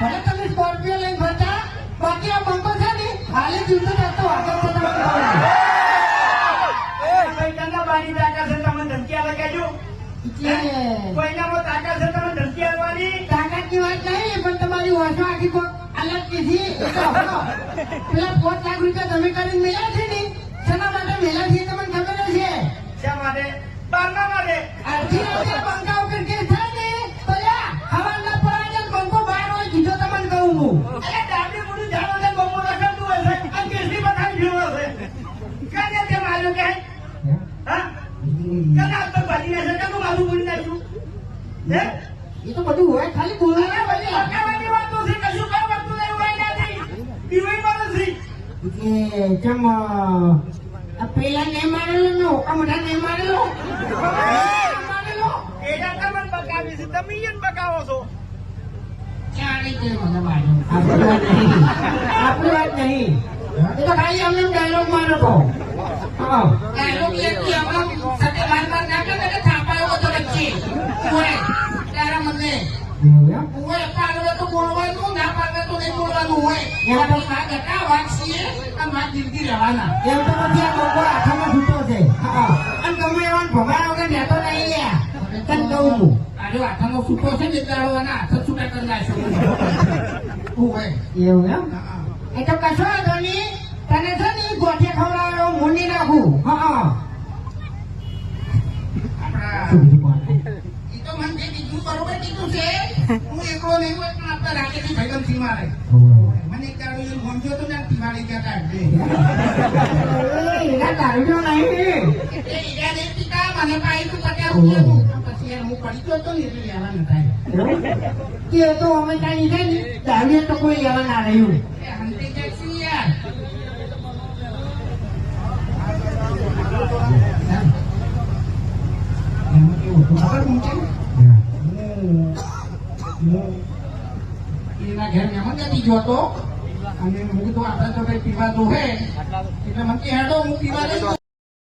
ભલે તમે સ્કોર્પિયો લઈને ફરતા બાકી આ બંકો છે ને હાલે જીવતો જતો આગળ છે તને બાની તાકાત છે તમે ધમકી આવે કેજો કોઈનામાં તાકાત છે તમે ધમકી આલવાની તાકાતની વાત નહીં પણ તમારી ઓછો આખી કોક અલગ કીધી. પેલા પાંચ લાખ રૂપિયા તમે કરીને મેળ્યા છે ને શેના માટે કાને તો ભાજી નાખે કાનું માથું બોલી નાખ્યું હે? એ તો બધું હોય ખાલી અરે બધી બધી હકાવાની વાતો છે. કશું કઈ નહીં હોય નથી. પીવાય નથી એટલે ચમ પેલા ને મારેલો ને ઓકા ને મારેલો? મારેલો એડા તમને બકાવી છે. તમે ઈયન બકાવો છો. ચાલી ગઈ મને માર્યો આપણી વાત નહીં. એ તો ખાલી અમને ડાયલોગ મારો તો ડાયલોગ મને ઓય પાડવે તો બોલવાનું ના પાડવે તો નહીં બોલવાનું હોય એવા તો અને જિંદગી રહેવાના એમ તો પછી આ લોકો આખામાં છૂટો છે અને ગમે એવા ભગવાન વગર રહેતો નહીં લ્યા તને કહું છું આજે આખામાં છૂટો છે ને આના હાથ છૂટા કરી એવું એમ એ તો કશો વાંધો નહીં તને છે ને ગોઠિયા ખવડાવ્યો મૂંડી નાખું હા ઈ તો જે બરોબર કીધું છે હું એક દાડો એવું સમજો તો ને તિવાડી ગયા પીતા મને પાઈ તું યાર હું પડી તો થાય તો અમે કાંઈ દારૂ તો કોઈ લેવા રહ્યું યાર ખબર એના ઘેર મહેમાન નથી જોતો અને હું તો આપણે તો પીવા તો હે એટલે મને કે, હેડો, હું પીવા.